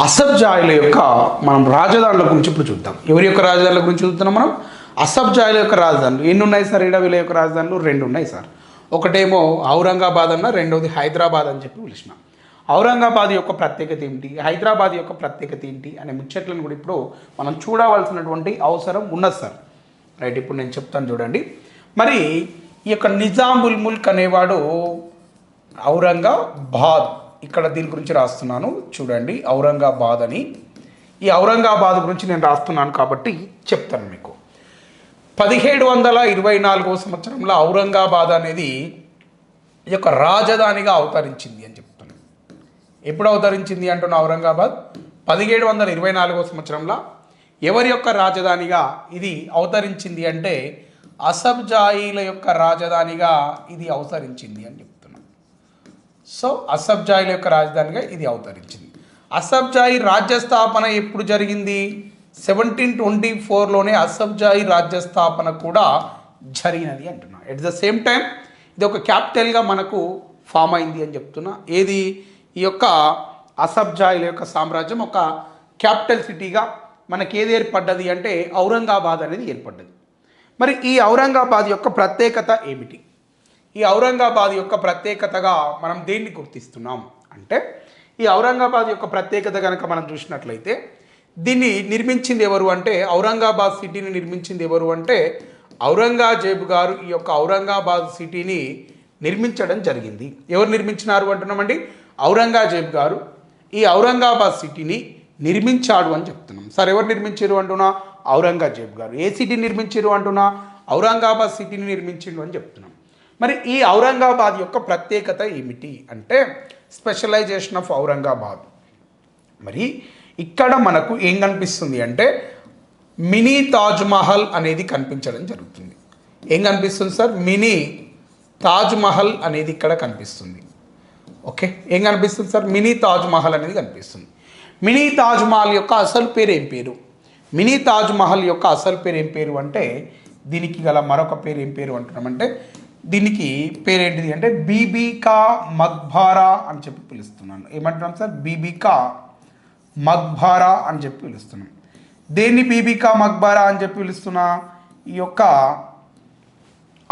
అసబ్జాయిల యొక్క మనం రాజధానుల గురించి ఇప్పుడు చూద్దాం. ఎవరి యొక్క రాజధానుల గురించి చూస్తున్నాం మనం? అసబ్జాయిల యొక్క రాజధానులు. ఎన్ని ఉన్నాయి సార్? ఈడ వీళ్ళ యొక్క రాజధానులు? రెండు ఉన్నాయి సార్. ఒకటేమో ఔరంగాబాద్ అన్న రెండవది హైదరాబాద్ అని చెప్పి పిలిచిన. ఔరంగాబాద్ యొక్క ప్రత్యేకత ఏంటి? హైదరాబాద్ యొక్క ప్రత్యేకత ఏంటి? అనే ముచ్చట్లను కూడా ఇప్పుడు మనం చూడవలసినటువంటి అవసరం ఉన్నది సార్. రైట్ ఇప్పుడు నేను చెప్తాను చూడండి. మరి ఈ యొక్క నిజాముల్ ముల్క్ అనేవాడు ఔరంగాబాద్. ఇక్కడ దీని గురించి రాస్తున్నాను. చూడండి ఔరంగాబాద్ అని. ఈ ఔరంగాబాద్ గురించి నేను రాస్తున్నాను కాబట్టి చెప్తాను మీకు. పదిహేడు వందల ఇరవై నాలుగో సంవత్సరంలో ఔరంగాబాద్ అనేది ఈ యొక్క రాజధానిగా అవతరించింది అని చెప్తున్నాను. ఎప్పుడు అవతరించింది అంటున్న ఔరంగాబాద్? పదిహేడు వందల ఇరవై నాలుగో సంవత్సరంలో ఎవరి యొక్క రాజధానిగా ఇది అవతరించింది అంటే అసబ్జాయిల యొక్క రాజధానిగా ఇది అవతరించింది అని సో అసబ్జాయిల యొక్క రాజధానిగా ఇది అవతరించింది. అసబ్జాయి రాజ్య స్థాపన ఎప్పుడు జరిగింది? సెవెంటీన్ ట్వంటీ ఫోర్లోనే అసబ్జాయి రాజ్య స్థాపన కూడా జరిగినది అంటున్నా. ఎట్ ద సేమ్ టైం ఇది ఒక క్యాపిటల్గా మనకు ఫామ్ అయింది అని చెప్తున్నా. ఏది? ఈ యొక్క అసబ్జాయిల యొక్క సామ్రాజ్యం ఒక క్యాపిటల్ సిటీగా మనకి ఏది ఏర్పడ్డది అంటే ఔరంగాబాద్ అనేది ఏర్పడ్డది. మరి ఈ ఔరంగాబాద్ యొక్క ప్రత్యేకత ఏమిటి? ఈ ఔరంగాబాద్ యొక్క ప్రత్యేకతగా మనం దేన్ని గుర్తిస్తున్నాం అంటే ఈ ఔరంగాబాద్ యొక్క ప్రత్యేకత కనుక మనం చూసినట్లయితే దీన్ని నిర్మించింది ఎవరు అంటే ఔరంగాబాద్ సిటీని నిర్మించింది ఎవరు అంటే ఔరంగజేబు గారు ఈ యొక్క ఔరంగాబాద్ సిటీని నిర్మించడం జరిగింది. ఎవరు నిర్మించినారు అంటున్నామండి? ఔరంగజేబు గారు ఈ ఔరంగాబాద్ సిటీని నిర్మించాడు అని చెప్తున్నాం. సార్ ఎవరు నిర్మించారు అంటున్నా? ఔరంగజేబు గారు. ఏ సిటీ నిర్మించారు అంటున్నా? ఔరంగాబాద్ సిటీని నిర్మించిండు అని చెప్తున్నాం. మరి ఈ ఔరంగాబాద్ యొక్క ప్రత్యేకత ఏమిటి అంటే స్పెషలైజేషన్ ఆఫ్ ఔరంగాబాద్. మరి ఇక్కడ మనకు ఏం కనిపిస్తుంది అంటే మినీ తాజ్ మహల్ అనేది కనిపించడం జరుగుతుంది. ఏం కనిపిస్తుంది సార్? మినీ తాజ్ మహల్ అనేది ఇక్కడ కనిపిస్తుంది. ఓకే? ఏం కనిపిస్తుంది సార్? మినీ తాజ్ మహల్ అనేది కనిపిస్తుంది. మినీ తాజ్ మహల్ యొక్క అసలు పేరు ఏం పేరు? మినీ తాజ్ మహల్ యొక్క అసలు పేరు ఏం పేరు అంటే దీనికి గల మరొక పేరు ఏం పేరు అంటున్నామంటే దీనికి పేరేంటిది అంటే బీబీకా మక్బారా అని చెప్పి పిలుస్తున్నాను. ఏమంటున్నాం సార్? బీబీకా మక్బారా అని చెప్పి పిలుస్తున్నాం. దేన్ని బీబీకా మక్బారా అని చెప్పి పిలుస్తున్నా? ఈ యొక్క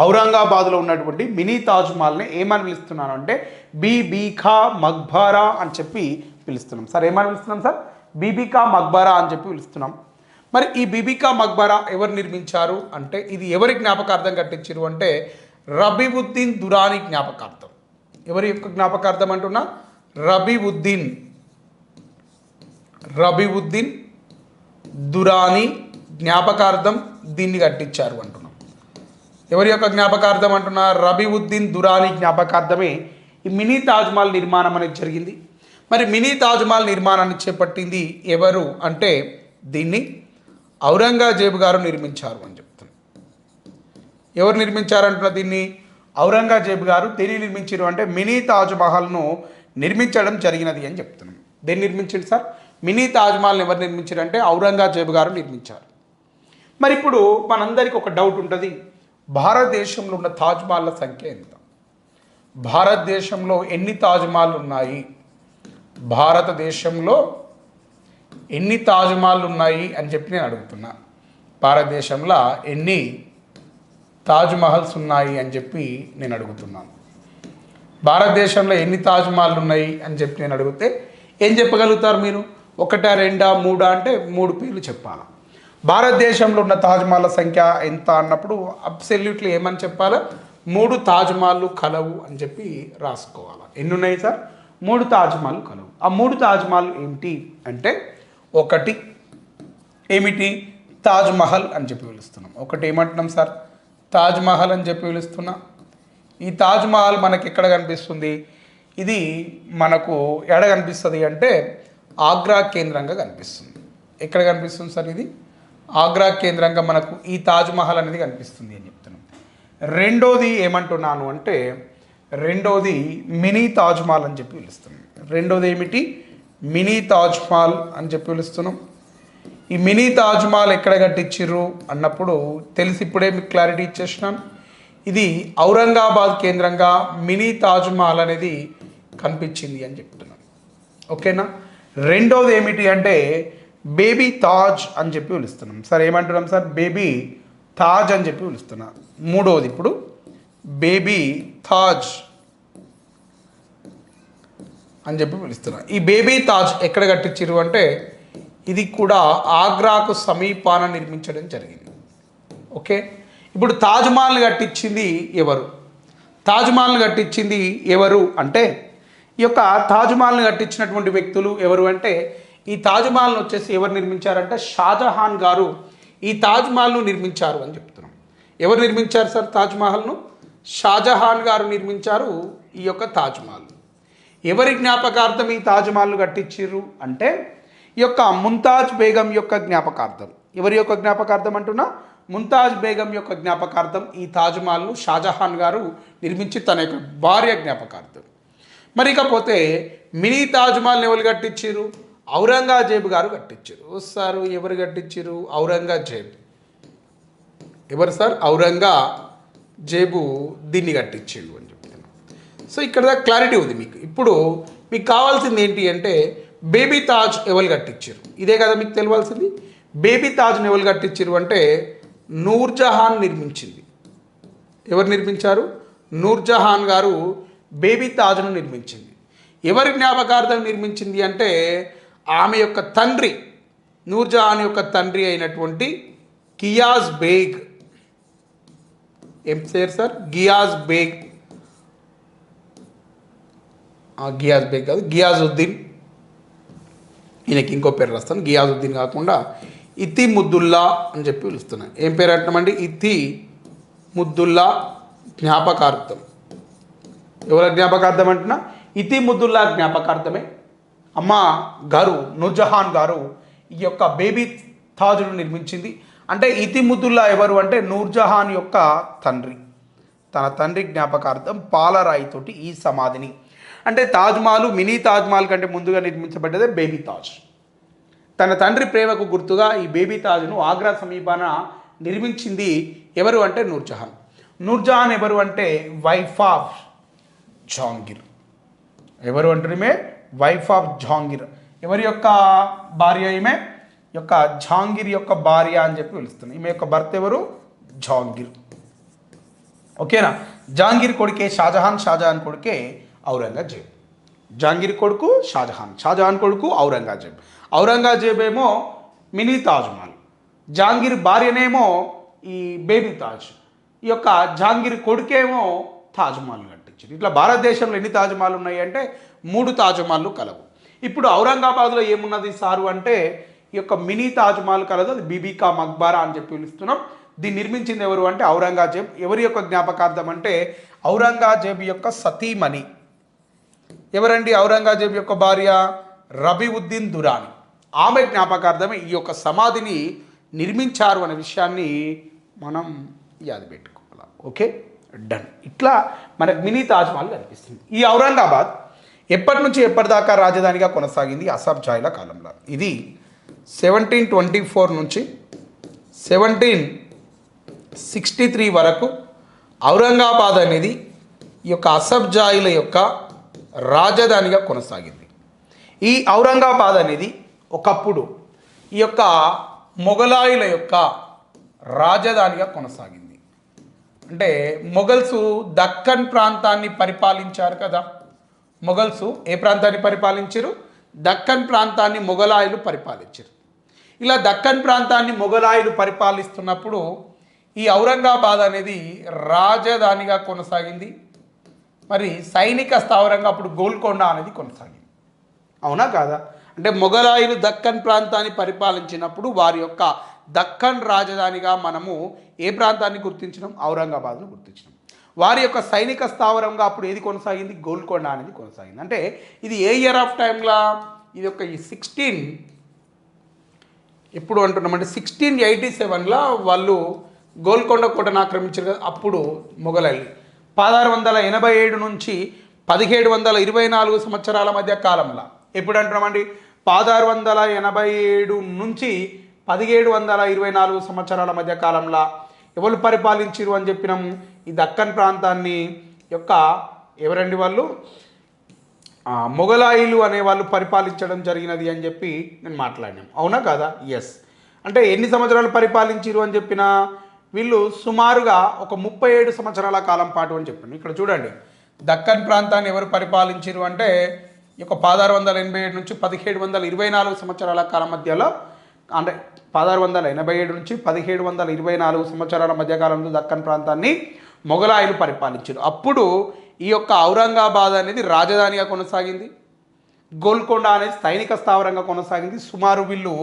ఔరంగాబాద్లో ఉన్నటువంటి మినీ తాజ్మహల్ని ఏమని పిలుస్తున్నాను అంటే బీబీకా మక్బారా అని చెప్పి పిలుస్తున్నాం. సార్ ఏమని పిలుస్తున్నాం సార్? బీబీకా మక్బారా అని చెప్పి పిలుస్తున్నాం. మరి ఈ బీబీకా మక్బారా ఎవరు నిర్మించారు? అంటే ఇది ఎవరి జ్ఞాపకార్థం కట్టించారు అంటే రబీవుద్దీన్ దురాని జ్ఞాపకార్థం. ఎవరి యొక్క జ్ఞాపకార్థం అంటున్నా? రబీవుద్దీన్. రబీవుద్దీన్ దురాని జ్ఞాపకార్థం దీన్ని కట్టించారు అంటున్నాం. ఎవరి యొక్క జ్ఞాపకార్థం అంటున్నా? రబీవుద్దీన్ దురాని జ్ఞాపకార్థమే ఈ మినీ తాజ్మహల్ నిర్మాణం అనేది జరిగింది. మరి మినీ తాజ్మహల్ నిర్మాణాన్ని చేపట్టింది ఎవరు అంటే దీన్ని ఔరంగజేబు గారు నిర్మించారు అని ఎవరు నిర్మించారంటున్న దీన్ని? ఔరంగజేబు గారు దేన్ని నిర్మించారు అంటే మినీ తాజ్ మహల్ను నిర్మించడం జరిగినది అని చెప్తున్నాం. దేన్ని నిర్మించారు సార్? మినీ తాజ్ మహల్ని ఎవరు నిర్మించారు అంటే ఔరంగజేబు గారు నిర్మించారు. మరి ఇప్పుడు మనందరికి ఒక డౌట్ ఉంటుంది. భారతదేశంలో ఉన్న తాజ్ మహల్ల సంఖ్య ఎంత? భారతదేశంలో ఎన్ని తాజ్ మహల్ ఉన్నాయి? భారతదేశంలో ఎన్ని తాజ్ మహల్ ఉన్నాయి అని చెప్పి నేను అడుగుతున్నా. భారతదేశంలో ఎన్ని తాజ్ మహల్స్ ఉన్నాయి అని చెప్పి నేను అడుగుతున్నాను. భారతదేశంలో ఎన్ని తాజ్ మహల్ ఉన్నాయి అని చెప్పి నేను అడిగితే ఏం చెప్పగలుగుతారు మీరు? ఒకటా రెండా మూడా అంటే మూడు పేర్లు చెప్పాలి. భారతదేశంలో ఉన్న తాజ్ మహల్ సంఖ్య ఎంత అన్నప్పుడు అబ్సల్యూట్లీ ఏమని చెప్పాలా? మూడు తాజ్ మహల్ కలవు అని చెప్పి రాసుకోవాలి. ఎన్ని ఉన్నాయి సార్? మూడు తాజ్ మహల్ కలవు. ఆ మూడు తాజ్ మహల్ ఏమిటి అంటే ఒకటి ఏమిటి? తాజ్ మహల్ అని చెప్పి పిలుస్తున్నాం. ఒకటి ఏమంటున్నాం సార్? తాజ్మహల్ అని చెప్పి పిలుస్తున్నా. ఈ తాజ్మహల్ మనకి ఎక్కడ కనిపిస్తుంది? ఇది మనకు ఎక్కడ కనిపిస్తుంది అంటే ఆగ్రా కేంద్రంగా కనిపిస్తుంది. ఎక్కడ కనిపిస్తుంది సార్ ఇది? ఆగ్రా కేంద్రంగా మనకు ఈ తాజ్మహల్ అనేది కనిపిస్తుంది అని చెప్తున్నాం. రెండోది ఏమంటున్నాను అంటే రెండోది మినీ తాజ్మహల్ అని చెప్పి పిలుస్తున్నాం. రెండోది ఏమిటి? మినీ తాజ్మహల్ అని చెప్పి పిలుస్తున్నాం. ఈ మినీ తాజ్ మహల్ ఎక్కడ కట్టించిర్రు అన్నప్పుడు తెలిసి ఇప్పుడే మీకు క్లారిటీ ఇచ్చేసినాను ఇది ఔరంగాబాద్ కేంద్రంగా మినీ తాజ్ మహల్ అనేది కనిపించింది అని చెప్తున్నాను ఓకేనా? రెండోది ఏమిటి అంటే బేబీ తాజ్ అని చెప్పి పిలుస్తున్నాం. సార్ ఏమంటున్నాం సార్? బేబీ తాజ్ అని చెప్పి పిలుస్తున్నా మూడవది ఇప్పుడు బేబీ తాజ్ అని చెప్పి పిలుస్తున్నా ఈ బేబీ తాజ్ ఎక్కడ కట్టించారు అంటే ఇది కూడా ఆగ్రాకు సమీపాన నిర్మించడం జరిగింది. ఓకే? ఇప్పుడు తాజ్మహల్ కట్టించింది ఎవరు? తాజ్మహల్ని కట్టించింది ఎవరు అంటే ఈ యొక్క తాజ్మహల్ని కట్టించినటువంటి వ్యక్తులు ఎవరు అంటే ఈ తాజ్మహల్ని వచ్చేసి ఎవరు నిర్మించారంటే షాజహాన్ గారు ఈ తాజ్మహల్ను నిర్మించారు అని చెప్తున్నాం. ఎవరు నిర్మించారు సార్ తాజ్మహల్ను షాజహాన్ గారు నిర్మించారు ఈ యొక్క తాజ్మహల్ ఎవరి జ్ఞాపకార్థం ఈ తాజ్మహల్ను కట్టించారు అంటే యొక్క ముంతాజ్ బేగం యొక్క జ్ఞాపకార్థం. ఎవరి యొక్క జ్ఞాపకార్థం అంటున్నా? ముంతాజ్ బేగం యొక్క జ్ఞాపకార్థం ఈ తాజ్మహల్ను షాజహాన్ గారు నిర్మించి తన యొక్క భార్య జ్ఞాపకార్థం. మరి ఇకపోతే మినీ తాజ్మహల్ని ఎవరు కట్టించారు ఔరంగజేబు గారు కట్టించారు సారు ఎవరు కట్టించారు ఔరంగజేబు. ఎవరు సార్? ఔరంగజేబు దీన్ని కట్టించిండు అని చెప్తున్నాను సో ఇక్కడ దాకా క్లారిటీ ఉంది మీకు. ఇప్పుడు మీకు కావాల్సింది ఏంటి అంటే బేబీ తాజ్ ఎవరు కట్టించారు ఇదే కదా మీకు తెలియాల్సింది. బేబీ తాజ్ని ఎవరు కట్టించారు అంటే నూర్జహాన్ నిర్మించింది. ఎవరు నిర్మించారు? నూర్జహాన్ గారు బేబీ తాజ్ను నిర్మించింది. ఎవరి జ్ఞాపకార్థం నిర్మించింది అంటే ఆమె యొక్క తండ్రి నూర్జహాన్ యొక్క తండ్రి అయినటువంటి కియాజ్ బేగ్. ఏం పేరు సార్? గియాజ్ బేగ్. గియాజ్ బేగ్ కాదు గియాజుద్దీన్ ఈయనకి ఇంకో పేరు రాస్తాను గియాజుద్దీన్ కాకుండా ఇతి ముద్దుల్లా అని చెప్పి పిలుస్తున్నాను ఏం పేరు అంటామండి ఇతి ముద్దుల్లా జ్ఞాపకార్థం. ఎవరి జ్ఞాపకార్థం అంటున్నా? ఇతి ముద్దుల్లా జ్ఞాపకార్థమే. అమ్మ గారు నూర్జహాన్ గారు ఈ యొక్క బేబీ తాజును నిర్మించింది. అంటే ఇతి ముద్దుల్లా ఎవరు అంటే నూర్జహాన్ యొక్క తండ్రి. తన తండ్రి జ్ఞాపకార్థం పాలరాయితోటి ఈ సమాధిని అంటే తాజ్మహల్ మినీ తాజ్మహల్ కంటే ముందుగా నిర్మించబడ్డదే బేబీ తాజ్. తన తండ్రి ప్రేమకు గుర్తుగా ఈ బేబీ తాజ్ను ఆగ్రా సమీపాన నిర్మించింది ఎవరు అంటే నూర్జహాన్. నూర్జహాన్ ఎవరు అంటే వైఫ్ ఆఫ్ జాంగిర్. ఎవరు అంటారు ఈమె? Wife of Jahangir. ఎవరి యొక్క భార్య ఈమె? యొక్క జాంగిర్ యొక్క భార్య అని చెప్పి పిలుస్తుంది ఈమె యొక్క భర్త ఎవరు? జాంగిర్. ఓకేనా? జాంగిర్ కొడుకే షాజహాన్ షాజహాన్ కొడుకే ఔరంగజేబ్. జాంగీర్ కొడుకు షాజహాన్. షాజహాన్ కొడుకు ఔరంగజేబ్. ఔరంగజేబ్ ఏమో మినీ తాజ్మహల్ జాంగీర్ భార్యనేమో ఈ బేబీ తాజ్. ఈ యొక్క జాంగీర్ కొడుకేమో తాజ్మహల్ కట్టించారు ఇట్లా భారతదేశంలో ఎన్ని తాజ్మహల్ ఉన్నాయి అంటే మూడు తాజ్మహల్లు కలవు. ఇప్పుడు ఔరంగాబాద్లో ఏమున్నది సారు అంటే ఈ యొక్క మినీ తాజ్మహల్ కలదు. అది బీబీకా మక్బారా అని చెప్పి పిలుస్తున్నాం. దీన్ని నిర్మించింది ఎవరు అంటే ఔరంగజేబ్. ఎవరి యొక్క జ్ఞాపకార్థం అంటే ఔరంగజేబ్ యొక్క సతీమణి. ఎవరండి ఔరంగజేబు యొక్క భార్య? రబీవుద్దీన్ దురాని. ఆమె జ్ఞాపకార్థమే ఈ యొక్క సమాధిని నిర్మించారు అనే విషయాన్ని మనం యాది పెట్టుకోవాలి? ఓకే? డన్. ఇట్లా మనకు మినీ తాజ్మహల్ కనిపిస్తుంది. ఈ ఔరంగాబాద్ ఎప్పటి నుంచి ఎప్పటిదాకా రాజధానిగా కొనసాగింది? అసబ్ జాయిల కాలంలో. ఇది సెవెంటీన్ ట్వంటీ ఫోర్ నుంచి సెవెంటీన్ సిక్స్టీ త్రీ వరకు ఔరంగాబాద్ అనేది ఈ యొక్క అసబ్జాయిల యొక్క రాజధానిగా కొనసాగింది. ఈ ఔరంగాబాద్ అనేది ఒకప్పుడు ఈ యొక్క మొఘలాయుల యొక్క రాజధానిగా కొనసాగింది. అంటే మొఘల్సు దక్కన్ ప్రాంతాన్ని పరిపాలించారు కదా. మొఘల్సు ఏ ప్రాంతాన్ని పరిపాలించారు? దక్కన్ ప్రాంతాన్ని మొఘలాయులు పరిపాలించారు. ఇలా దక్కన్ ప్రాంతాన్ని మొఘలాయులు పరిపాలిస్తున్నప్పుడు ఈ ఔరంగాబాద్ అనేది రాజధానిగా కొనసాగింది. మరి సైనిక స్థావరంగా అప్పుడు గోల్కొండ అనేది కొనసాగింది. అవునా కాదా? అంటే మొఘలాయులు దక్కన్ ప్రాంతాన్ని పరిపాలించినప్పుడు వారి యొక్క దక్కన్ రాజధానిగా మనము ఏ ప్రాంతాన్ని గుర్తించినాం? ఔరంగాబాద్ను గుర్తించినాం. వారి యొక్క సైనిక స్థావరంగా అప్పుడు ఏది కొనసాగింది? గోల్కొండ అనేది కొనసాగింది. అంటే ఇది ఏ ఇయర్ ఆఫ్ టైంలా ఇది ఒక ఈ సిక్స్టీన్ ఎప్పుడు అంటున్నామంటే సిక్స్టీన్ ఎయిటీ సెవెన్లో వాళ్ళు గోల్కొండ కోటను ఆక్రమించారు కదా అప్పుడు మొఘలాయులు పదహారు వందల ఎనభై ఏడు నుంచి పదిహేడు వందల ఇరవై నాలుగు సంవత్సరాల మధ్య కాలంలో. ఎప్పుడు అంటున్నామండి పదహారు వందల ఎనభై ఏడు నుంచి పదిహేడు వందల ఇరవై నాలుగు సంవత్సరాల మధ్య కాలంలో. ఎవరు పరిపాలించారు అని చెప్పినాము ఈ దక్కన్ ప్రాంతాన్ని యొక్క ఎవరండి వాళ్ళు? మొఘలాయిలు అనే వాళ్ళు పరిపాలించడం జరిగినది అని చెప్పి నేను మాట్లాడినాం. అవునా కదా? ఎస్ అంటే ఎన్ని సంవత్సరాలు పరిపాలించిరు అని చెప్పినా? వీళ్ళు సుమారుగా ఒక ముప్పై ఏడు సంవత్సరాల కాలం పాటు అని చెప్పాను ఇక్కడ చూడండి. దక్కన్ ప్రాంతాన్ని ఎవరు పరిపాలించారు అంటే ఈ యొక్క పదహారు వందల ఎనభై ఏడు నుంచి పదిహేడు వందల ఇరవై నాలుగు సంవత్సరాల కాలం మధ్యలో అంటే పదహారు వందల ఎనభై ఏడు నుంచి పదిహేడు వందల ఇరవై నాలుగు సంవత్సరాల మధ్యకాలంలో దక్కన్ ప్రాంతాన్ని మొఘలాయులు పరిపాలించారు అప్పుడు ఈ యొక్క ఔరంగాబాద్ అనేది రాజధానిగా కొనసాగింది. గోల్కొండ అనేది సైనిక స్థావరంగా కొనసాగింది. సుమారు వీళ్ళు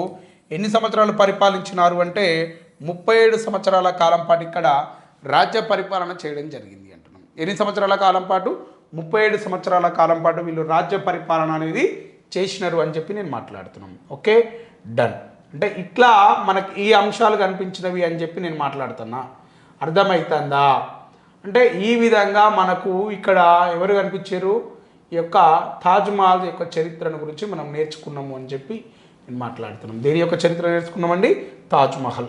ఎన్ని సంవత్సరాలు పరిపాలించినారు అంటే ముప్పై ఏడు సంవత్సరాల కాలం పాటు ఇక్కడ రాజ్య పరిపాలన చేయడం జరిగింది అంటున్నాం. ఎన్ని సంవత్సరాల కాలం పాటు? ముప్పై ఏడు సంవత్సరాల కాలం పాటు వీళ్ళు రాజ్య పరిపాలన అనేది చేసినారు అని చెప్పి నేను మాట్లాడుతున్నాను ఓకే? డన్ అంటే ఇట్లా మనకి ఈ అంశాలు కనిపించినవి అని చెప్పి నేను మాట్లాడుతున్నా. అర్థమవుతుందా అంటే ఈ విధంగా మనకు ఇక్కడ ఎవరు కనిపించారు? ఈ యొక్క తాజ్మహల్ యొక్క చరిత్రను గురించి మనం నేర్చుకున్నాము అని చెప్పి నేను మాట్లాడుతున్నాం. దేని యొక్క చరిత్ర నేర్చుకున్నామండి? తాజ్మహల్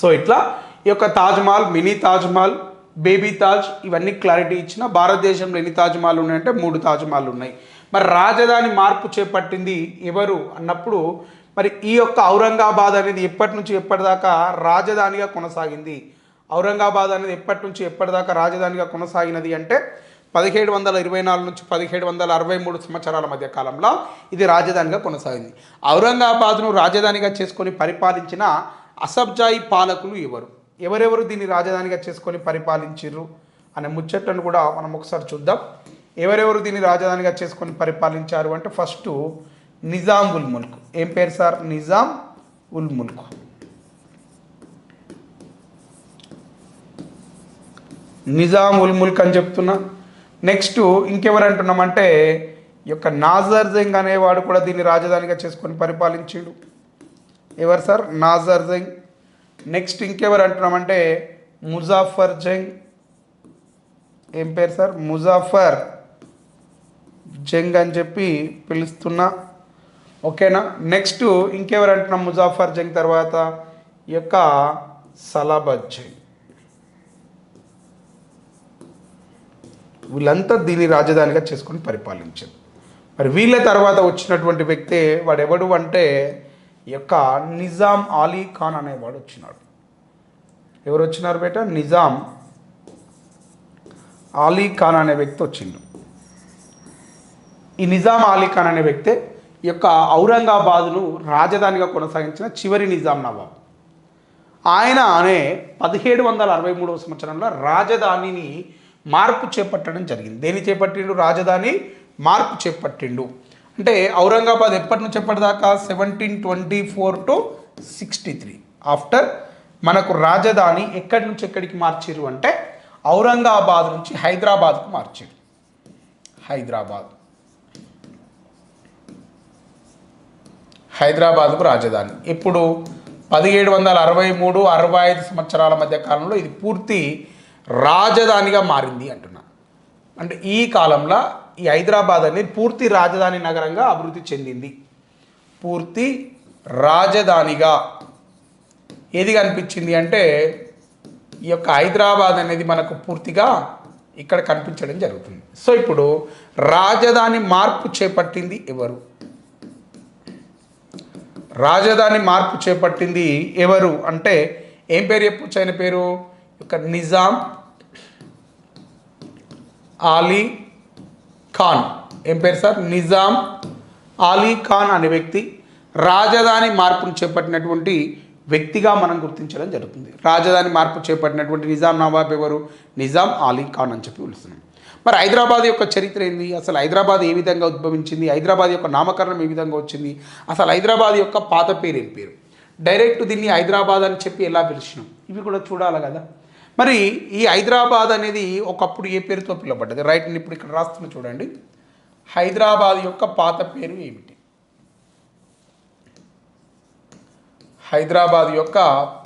సో ఇట్లా ఈ యొక్క తాజ్మహల్ మినీ తాజ్మహల్ బేబీ తాజ్ ఇవన్నీ క్లారిటీ ఇచ్చిన భారతదేశంలో ఎన్ని తాజ్మహల్ ఉన్నాయంటే మూడు తాజ్మహల్ ఉన్నాయి. మరి రాజధాని మార్పు చేపట్టింది ఎవరు అన్నప్పుడు మరి ఈ యొక్క ఔరంగాబాద్ అనేది ఎప్పటి నుంచి ఎప్పటిదాకా రాజధానిగా కొనసాగింది? ఔరంగాబాద్ అనేది ఎప్పటి నుంచి ఎప్పటిదాకా రాజధానిగా కొనసాగినది అంటే పదిహేడు వందల ఇరవై నాలుగు నుంచి పదిహేడు వందల అరవై మూడు సంవత్సరాల మధ్య కాలంలో ఇది రాజధానిగా కొనసాగింది. ఔరంగాబాద్ను రాజధానిగా చేసుకొని పరిపాలించిన అసబ్జాయి పాలకులు ఎవరు? ఎవరెవరు దీన్ని రాజధానిగా చేసుకొని పరిపాలించిర్రు అనే ముచ్చట్లను కూడా మనం ఒకసారి చూద్దాం. ఎవరెవరు దీన్ని రాజధానిగా చేసుకొని పరిపాలించారు అంటే ఫస్ట్ నిజాం ఉల్ ముల్క్. ఏం పేరు సార్? నిజాం ఉల్ ముల్క్. నిజాం ఉల్ ముల్క్ అని చెప్తున్నా. నెక్స్ట్ ఇంకెవరు అంటున్నామంటే ఈ యొక్క నాజర్ జంగ్ అనేవాడు కూడా దీన్ని రాజధానిగా చేసుకొని పరిపాలించాడు. ఎవరు సార్? నాజర్ జంగ్. నెక్స్ట్ ఇంకెవరు అంటున్నామంటే ముజాఫర్ జంగ్. ఏం పేరు సార్? ముజాఫర్ జంగ్ అని చెప్పి పిలుస్తున్నా. ఓకేనా? నెక్స్ట్ ఇంకెవరు అంటున్నాం ముజాఫర్ జంగ్ తర్వాత? ఈ యొక్క సలాబత్ జంగ్. వీళ్ళంతా దీన్ని రాజధానిగా చేసుకొని పరిపాలించారు. మరి వీళ్ళ తర్వాత వచ్చినటువంటి వ్యక్తే వాడెవడు అంటే యొక్క నిజాం అలీ ఖాన్ అనేవాడు వచ్చినాడు. ఎవరు వచ్చినారు బేట? నిజాం అలీ ఖాన్ అనే వ్యక్తి వచ్చిండు. ఈ నిజాం అలీ ఖాన్ అనే వ్యక్తే ఈ యొక్క ఔరంగాబాదును రాజధానిగా కొనసాగించిన చివరి నిజాం నవాబ్. ఆయన అనే పదిహేడు వందల అరవై మూడవ సంవత్సరంలో రాజధానిని మార్పు చేపట్టడం జరిగింది. దేని చేపట్టిండు? రాజధాని మార్పు చేపట్టిండు. అంటే ఔరంగాబాద్ ఎప్పటి నుంచి ఎప్పటిదాకా? Seventeen twenty four to sixty three. After మనకు రాజధాని ఎక్కడి నుంచి ఎక్కడికి మార్చిరు అంటే ఔరంగాబాద్ నుంచి హైదరాబాద్కు మార్చారు హైదరాబాద్. హైదరాబాద్కు రాజధాని. ఇప్పుడు పదిహేడు వందల అరవై మూడు అరవై ఐదు సంవత్సరాల మధ్య కాలంలో ఇది పూర్తి రాజధానిగా మారింది అంటున్నా. అంటే ఈ కాలంలో ఈ హైదరాబాద్ అనేది పూర్తి రాజధాని నగరంగా అభివృద్ధి చెందింది. పూర్తి రాజధానిగా ఏది కనిపించింది అంటే ఈ యొక్క హైదరాబాద్ అనేది మనకు పూర్తిగా ఇక్కడ కనిపించడం జరుగుతుంది. సో ఇప్పుడు రాజధాని మార్పు చేపట్టింది ఎవరు? రాజధాని మార్పు చేపట్టింది ఎవరు అంటే ఏం పేరు చెప్పొచ్చు ఆయన పేరు? యొక్క నిజాం ఆలీ ఖాన్. ఏం పేరు సార్? నిజాం ఆలీ ఖాన్ అనే వ్యక్తి రాజధాని మార్పును చేపట్టినటువంటి వ్యక్తిగా మనం గుర్తించడం జరుగుతుంది. రాజధాని మార్పు చేపట్టినటువంటి నిజాం నవాబ్ ఎవరు? నిజాం ఆలీ ఖాన్ అని చెప్పి పిలుస్తున్నాం. మరి హైదరాబాద్ యొక్క చరిత్ర ఏంది? అసలు హైదరాబాద్ ఏ విధంగా ఉద్భవించింది? హైదరాబాద్ యొక్క నామకరణం ఏ విధంగా వచ్చింది? అసలు హైదరాబాద్ యొక్క పాత పేరు ఏం పేరు? డైరెక్ట్ దీన్ని హైదరాబాద్ అని చెప్పి ఎలా పిలిచినాం? ఇవి కూడా చూడాలి కదా. మరి ఈ హైదరాబాద్ అనేది ఒకప్పుడు ఏ పేరుతో పిలువబడ్డది? రైట్ నేను ఇప్పుడు ఇక్కడ రాస్తున్న చూడండి. హైదరాబాద్ యొక్క పాత పేరు ఏమిటి? హైదరాబాద్ యొక్క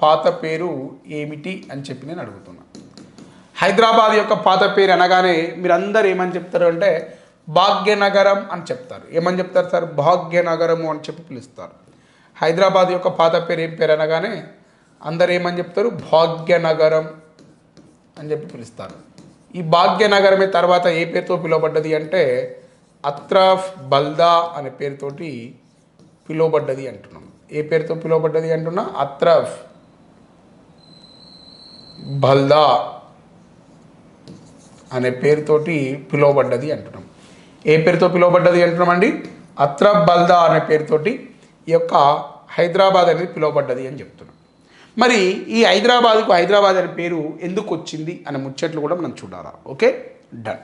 పాత పేరు ఏమిటి అని చెప్పి నేను అడుగుతున్నా. హైదరాబాద్ యొక్క పాత పేరు అనగానే మీరందరూ ఏమని చెప్తారు అంటే భాగ్యనగరం అని చెప్తారు. ఏమని చెప్తారు సార్? భాగ్యనగరము అని చెప్పి పిలుస్తారు. హైదరాబాద్ యొక్క పాత పేరు ఏం పేరు అనగానే అందరు ఏమని చెప్తారు? భాగ్యనగరం అని చెప్పి పిలుస్తారు. ఈ భాగ్యనగరమే తర్వాత ఏ పేరుతో పిలువబడ్డది అంటే అత్రఫ్ బల్దా అనే పేరుతోటి పిలువబడ్డది అంటున్నాం. ఏ పేరుతో పిలువబడ్డది అంటున్నా? అత్రఫ్ బల్దా అనే పేరుతోటి పిలువబడ్డది అంటున్నాం. ఏ పేరుతో పిలువబడ్డది అంటున్నామండి? అత్రఫ్ బల్దా అనే పేరుతోటి ఈ యొక్క హైదరాబాద్ అనేది పిలువబడ్డది అని చెప్తున్నాం. మరి ఈ హైదరాబాద్కు హైదరాబాద్ అనే పేరు ఎందుకు వచ్చింది అనే ముచ్చట్లు కూడా మనం చూడాలా. ఓకే? డన్.